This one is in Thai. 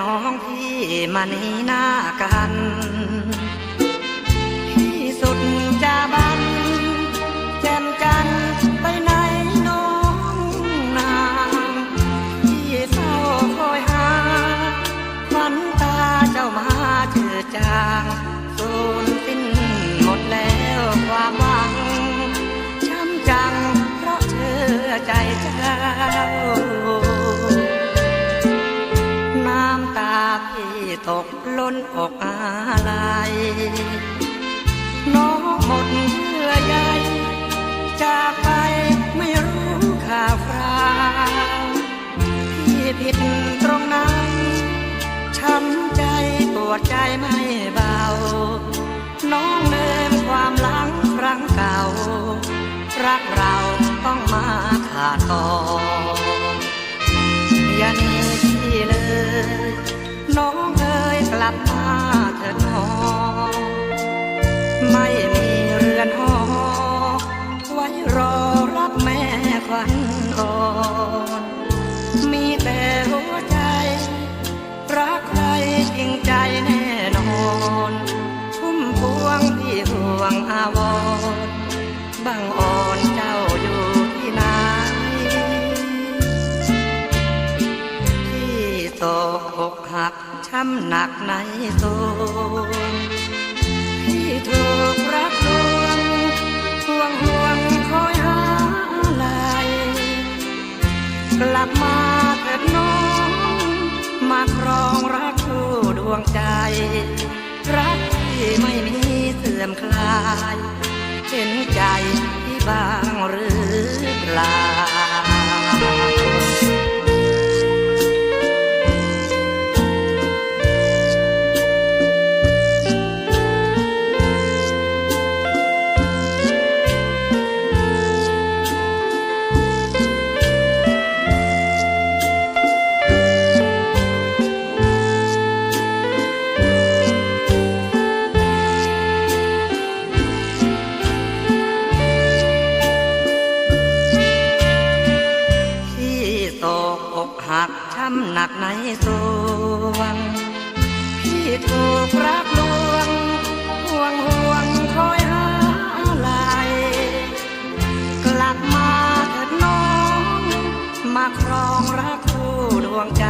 น้องพี่มานีหน้ากัน น้องหมดเยื่อใยจากไปไม่รู้ข่าวคราวที่ผิดตรงนั้นช้ำใจปวดใจไม่เบา น้องเลิมความหลังครั้งเก่า รักเราต้องมาขาดตอนอย่าหนีพี่เลย อกหักช้ำหนักในโซนที่ถูกรักลวงห่วงห่วงคอยหาอะไรกลับมาเถิดน้อง มาครองรักคู่ดวงใจ รักที่ไม่มีเสื่อมคลาย เห็นใจที่บางหรือเปล่า ตกอกหักช้ำหนักในสวง พี่ถูกรักลวงห่วงห่วงคอยหาลายกลับมาเถิดน้อง มาครองรักคู่ดวงใจ